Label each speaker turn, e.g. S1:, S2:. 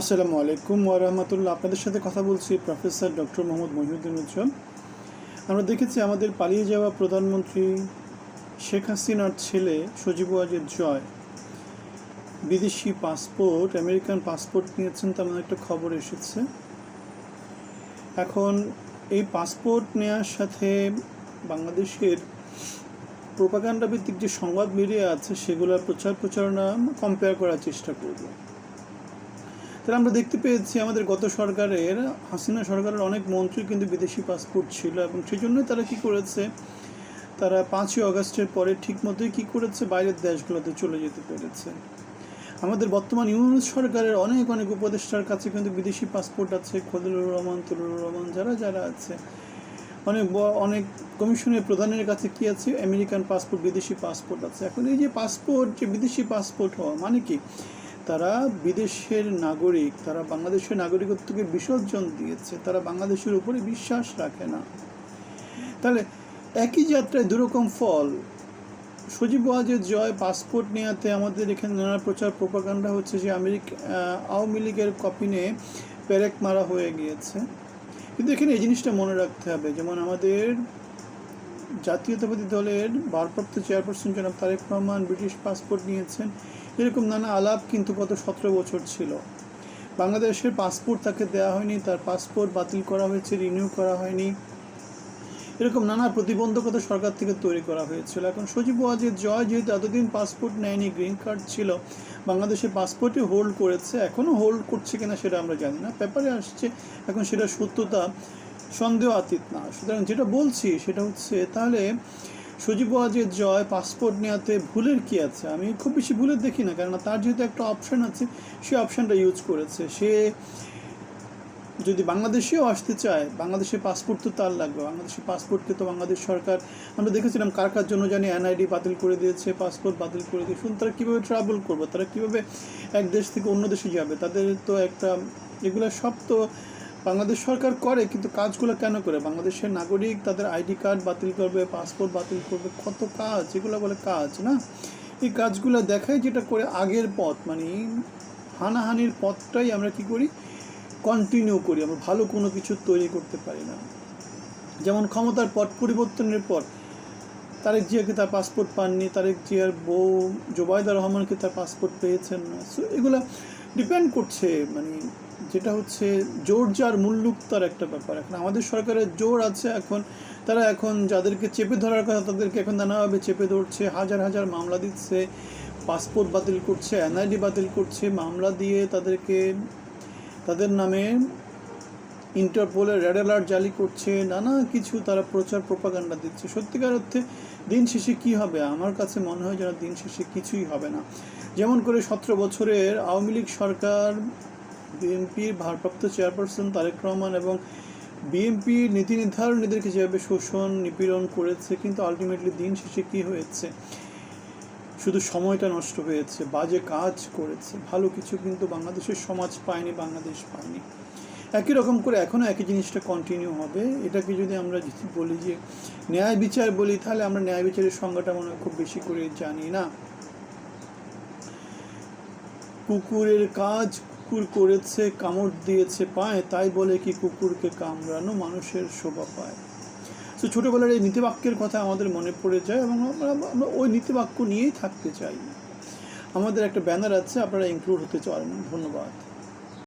S1: আসসালামু আলাইকুম ওরহমতুল্লাহ আপনাদের সাথে কথা বলছি প্রফেসর ডক্টর মোহাম্মদ মহিউদ্দিন উজ্জ্বল। আমরা দেখেছি আমাদের পালিয়ে যাওয়া প্রধানমন্ত্রী শেখ হাসিনার ছেলে সজীব ওয়াজেদ জয় বিদেশি পাসপোর্ট, আমেরিকান পাসপোর্ট নিয়েছেন তার তেমন একটা খবর এসেছে। এখন এই পাসপোর্ট নেওয়ার সাথে বাংলাদেশের প্রোপাগান্ডা ভিত্তিক যে সংবাদ মিডিয়া আছে, সেগুলোর প্রচার প্রচারণা কম্পেয়ার করার চেষ্টা করব। তাহলে আমরা দেখতে পেয়েছি আমাদের গত সরকারের, হাসিনা সরকারের অনেক মন্ত্রী কিন্তু বিদেশি পাসপোর্ট ছিল এবং সেই জন্যই তারা কি করেছে, তারা পাঁচই অগস্টের পরে ঠিক মতোই কী করেছে, বাইরের দেশগুলোতে চলে যেতে পেরেছে। আমাদের বর্তমান ইউনুস সরকারের অনেক অনেক উপদেষ্টার কাছে কিন্তু বিদেশি পাসপোর্ট আছে, খলিলুর রহমান তুলুর রহমান, যারা যারা আছে। অনেক অনেক কমিশনের প্রধানের কাছে কি আছে, আমেরিকান পাসপোর্ট বিদেশি পাসপোর্ট আছে। এখন এই যে পাসপোর্ট যে বিদেশি পাসপোর্ট হওয়া মানে কি? তারা বিদেশের নাগরিক, তারা বাংলাদেশের নাগরিকত্বকে বিসর্জন দিয়েছে, তারা বাংলাদেশের উপরে বিশ্বাস রাখে না। তাহলে একই যাত্রায় দুরকম ফল। সজীব ওয়াজের জয় পাসপোর্ট নেওয়াতে আমাদের এখানে নানা প্রচার প্রোপাগান্ডা হচ্ছে যে আমেরিকা আওয়ামী লীগের কপিনে প্যারেক মারা হয়ে গিয়েছে। কিন্তু এখানে এই জিনিসটা মনে রাখতে হবে, যেমন আমাদের জাতীয়তাবাদী দলের ভারপ্রাপ্ত চেয়ারপারসন জনাব তারেক রহমান ব্রিটিশ পাসপোর্ট নিয়েছেন। এরকম নানা আলাপ কিন্তু গত সতেরো বছর ছিল। বাংলাদেশের পাসপোর্ট তাকে দেওয়া হয়নি, তার পাসপোর্ট বাতিল করা হয়েছে, রিনিউ করা হয়নি। এরকম নানা প্রতিবন্ধকতা সরকার থেকে তৈরি করা হয়েছিল। এখন সজীব ওয়াজের জয় যেহেতু এতদিন পাসপোর্ট নেয়নি, গ্রিন কার্ড ছিল, বাংলাদেশে পাসপোর্টই হোল্ড করেছে। এখনও হোল্ড করছে কিনা সেটা আমরা জানি না। পেপারে আসছে, এখন সেটা সত্যতা, সন্দেহ আতীত না। সুতরাং যেটা বলছি সেটা হচ্ছে, তাহলে সজীব ওয়াজের জয়, পাসপোর্ট নেওয়াতে ভুলের কি আছে? আমি খুব বেশি ভুলের দেখি না, কেননা তার যেহেতু একটা অপশান আছে, সে অপশানটা ইউজ করেছে। সে যদি বাংলাদেশেও আসতে চায়, বাংলাদেশের পাসপোর্ট তো তার লাগবে। বাংলাদেশের পাসপোর্টকে তো বাংলাদেশ সরকার, আমরা দেখেছিলাম কার কার জন্য জানি এনআইডি বাতিল করে দিয়েছে, পাসপোর্ট বাতিল করে দিয়ে শুনুন তারা কীভাবে ট্রাভেল করবে? তারা কীভাবে এক দেশ থেকে অন্য দেশে যাবে? তাদের তো একটা, এগুলো সব তো বাংলাদেশ সরকার করে, কিন্তু কাজগুলো কেন করে? বাংলাদেশের নাগরিক তাদের আইডি কার্ড বাতিল করবে, পাসপোর্ট বাতিল করবে, কত কাজ? এগুলো বলে কাজ, না? এই কাজগুলো দেখায় যেটা করে আগের পথ মানে হানাহানির পথটাই আমরা কি করি? কন্টিনিউ করি, আমরা ভালো কোনো কিছু তৈরি করতে পারি না। যেমন ক্ষমতার পট, পরিবর্তনের পর তারেক জিয়াকে তার পাসপোর্ট পাননি, তারেক জিয়ার বউ জোবায়দা রহমানকে তার পাসপোর্ট পেয়েছেন না। সো এগুলো ডিপেন্ড করছে মানে যেটা হচ্ছে জোর যার মুল্লুক তার একটা ব্যাপার। এখন আমাদের সরকারের জোর আছে, এখন তারা এখন যাদেরকে চেপে ধরার কথা তাদেরকে এখন নানাভাবে চেপে ধরছে, হাজার হাজার মামলা দিচ্ছে, পাসপোর্ট বাতিল করছে, এনআইডি বাতিল করছে, মামলা দিয়ে তাদেরকে, তাদের নামে ইন্টারপোলের রেড অ্যালার্ট জারি করছে, নানা কিছু তারা প্রচার প্রপাগান্ডা দিচ্ছে। সত্যিকার অর্থে দিন শেষে কি হবে? আমার কাছে মনে হয় যেন দিন শেষে কিছুই হবে না। যেমন করে সতেরো বছরের আওয়ামী লীগ সরকার বিএনপির ভারপ্রাপ্ত চেয়ারপারসন তারেক রহমান এবং বিএনপির নীতি নির্ধারণীদেরকে যেভাবে শোষণ, নিপীড়ন করেছে, কিন্তু আলটিমেটলি দিন শেষে কী হয়েছে? শুধু সময়টা নষ্ট হয়েছে, বাজে কাজ করেছে, ভালো কিছু কিন্তু বাংলাদেশের সমাজ পায়নি, বাংলাদেশ পায়নি। একই রকম করে এখনও একই জিনিসটা কন্টিনিউ হবে। এটাকে যদি আমরা বলি যে ন্যায় বিচার বলি, তাহলে আমরা ন্যায় বিচারের সংজ্ঞাটা মনে হয় খুব বেশি করে জানি না। কুকুরের কাজ কুকুর করেছে, কামড় দিয়েছে পায়, তাই বলে কি কুকুরকে কামড়ানো মানুষের শোভা পায়? তো ছোটোবেলার এই নীতিবাক্যের কথা আমাদের মনে পড়ে যায় এবং আমরা আমরা ওই নীতিবাক্য নিয়েই থাকতে চাই। আমাদের একটা ব্যানার আছে, আপনারা ইনক্লুড হতে চান ধন্যবাদ।